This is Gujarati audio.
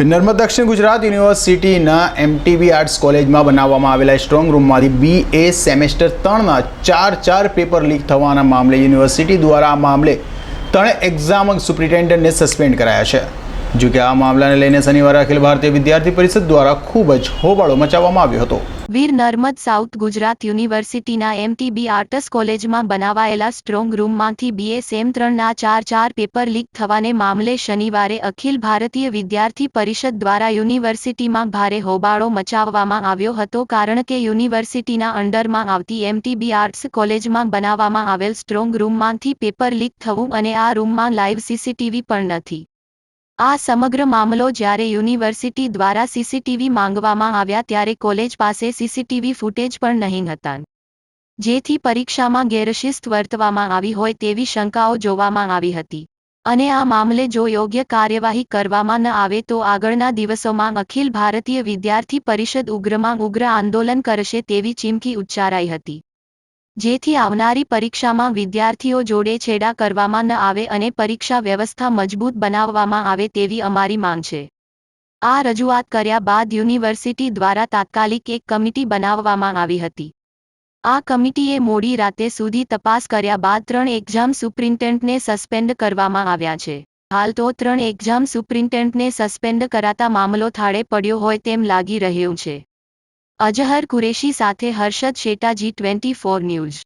નર્મદ દક્ષિણ ગુજરાત યુનિવર્સિટીના એમટીબી આર્ટ્સ કોલેજમાં બનાવવામાં આવેલા સ્ટ્રોંગ રૂમમાંથી બી એ સેમેસ્ટર ત્રણના ચાર ચાર પેપર લીક થવાના મામલે યુનિવર્સિટી દ્વારા આ મામલે ત્રણ એક્ઝામ સુપ્રિન્ટેન્ડન્ટને સસ્પેન્ડ કરાયા છે. જો કે આ મામલાને લઈને શનિવારે અખિલ ભારતીય વિદ્યાર્થી પરિષદ દ્વારા ખૂબ જ હોબાળો મચાવવામાં આવ્યો હતો. વીર નર્મદ સાઉથ ગુજરાત યુનિવર્સિટીના એમટીબી આર્ટસ કોલેજમાં બનાવાયેલા સ્ટ્રોંગ રૂમમાંથી બીએસએમ ત્રણના ચાર ચાર પેપર લીક થવાને મામલે શનિવારે અખિલ ભારતીય વિદ્યાર્થી પરિષદ દ્વારા યુનિવર્સિટીમાં ભારે હોબાળો મચાવવામાં આવ્યો હતો કારણ કે યુનિવર્સિટીના અંડરમાં આવતી એમટીબી આર્ટ્સ કોલેજમાં બનાવવામાં આવેલ સ્ટ્રોંગ રૂમમાંથી પેપર લીક થવું અને આ રૂમમાં લાઇવ સીસીટીવી પણ નથી. આ સમગ્ર મામલો જ્યારે યુનિવર્સિટી દ્વારા સીસીટીવી માંગવામાં આવ્યા ત્યારે કોલેજ પાસે સીસીટીવી ફૂટેજ પણ નહીં હતા. જેથી પરીક્ષામાં ગેરશિસ્ત વર્તવામાં આવી હોય તેવી શંકાઓ જોવામાં આવી હતી. અને આ મામલે જો યોગ્ય કાર્યવાહી કરવામાં ન આવે તો આગળના દિવસોમાં અખિલ ભારતીય વિદ્યાર્થી પરિષદ ઉગ્રમાં ઉગ્ર આંદોલન કરશે તેવી ચીમકી ઉચ્ચારાઈ હતી. જેથી આવનારી પરીક્ષામાં વિદ્યાર્થીઓ જોડે છેડા કરવામાં ન આવે અને પરીક્ષા વ્યવસ્થા મજબૂત બનાવવામાં આવે તેવી અમારી માંગ છે. આ રજૂઆત કર્યા બાદ યુનિવર્સિટી દ્વારા તાત્કાલિક એક કમિટી બનાવવામાં આવી હતી. આ કમિટીએ મોડી રાતે સુધી તપાસ કર્યા બાદ ત્રણ એક્ઝામ સુપ્રિન્ટેન્ડન્ટને સસ્પેન્ડ કરવામાં આવ્યા છે. હાલ તો ત્રણ એક્ઝામ સુપ્રિન્ટેન્ડન્ટને સસ્પેન્ડ કરાતા મામલો થાળે પડ્યો હોય તેમ લાગી રહ્યું છે. અજહર કુરેશી સાથે Harshad Sheta G twenty four news.